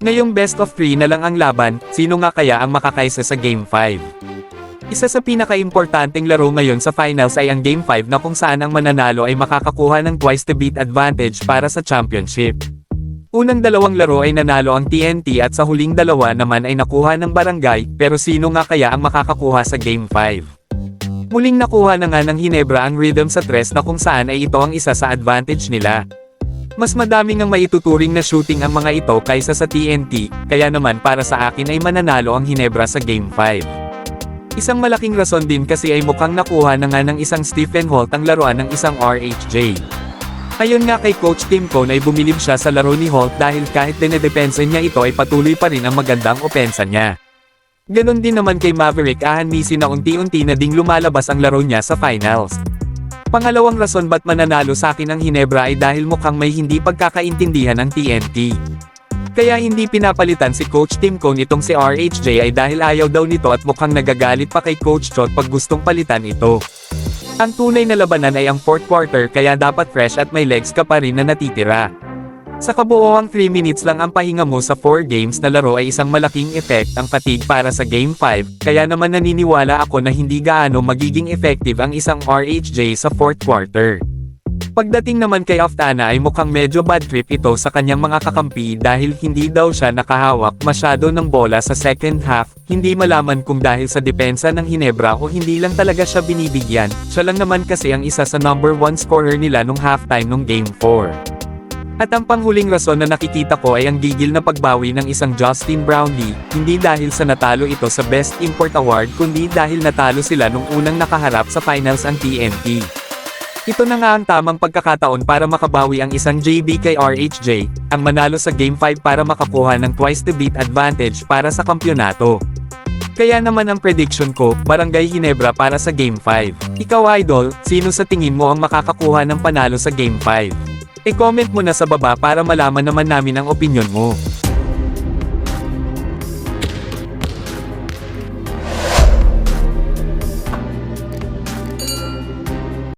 Ngayong best of 3 na lang ang laban, sino nga kaya ang makakaisa sa Game 5? Isa sa pinaka-importanting laro ngayon sa finals ay ang Game 5 na kung saan ang mananalo ay makakakuha ng twice to beat advantage para sa championship. Unang dalawang laro ay nanalo ang TNT at sa huling dalawa naman ay nakuha ng barangay, pero sino nga kaya ang makakakuha sa Game 5? Muling nakuha na nga ng Hinebra ang rhythm sa tres na kung saan ay ito ang isa sa advantage nila. Mas madami ngang maituturing na shooting ang mga ito kaysa sa TNT, kaya naman para sa akin ay mananalo ang Hinebra sa Game 5. Isang malaking rason din kasi ay mukhang nakuha na nga ng isang Stephen Holt ang laruan ng isang RHJ. Ayon nga kay Coach Tim Cone ay bumilib siya sa laro ni Holt dahil kahit dinedepensa niya ito ay patuloy pa rin ang magandang opensa niya. Ganon din naman kay Maverick Ahanmisi na unti-unti na ding lumalabas ang laro niya sa finals. Pangalawang rason ba't mananalo sa akin ang Hinebra ay dahil mukhang may hindi pagkakaintindihan ng TNT. Kaya hindi pinapalitan si Coach Tim Cone itong si RHJ ay dahil ayaw daw nito at mukhang nagagalit pa kay Coach Chot pag gustong palitan ito. Ang tunay na labanan ay ang fourth quarter kaya dapat fresh at may legs ka pa rin na natitira. Sa kabuoang 3 minutes lang ang pahinga mo sa 4 games na laro ay isang malaking effect ang fatigue para sa Game 5, kaya naman naniniwala ako na hindi gaano magiging effective ang isang RHJ sa 4th quarter. Pagdating naman kay Aftana ay mukhang medyo bad trip ito sa kanyang mga kakampi dahil hindi daw siya nakahawak masyado ng bola sa second half, hindi malaman kung dahil sa depensa ng Hinebra o hindi lang talaga siya binibigyan, siya lang naman kasi ang isa sa number 1 scorer nila nung halftime nung Game 4. At ang panghuling rason na nakikita ko ay ang gigil na pagbawi ng isang Justin Brownlee, hindi dahil sa natalo ito sa Best Import Award kundi dahil natalo sila nung unang nakaharap sa finals ang TNT. Ito na nga ang tamang pagkakataon para makabawi ang isang JB kay RHJ, ang manalo sa Game 5 para makakuha ng twice to beat advantage para sa kampyonato. Kaya naman ang prediction ko, Barangay Hinebra para sa Game 5. Ikaw idol, sino sa tingin mo ang makakakuha ng panalo sa Game 5? E-comment mo na sa baba para malaman naman namin ang opinion mo.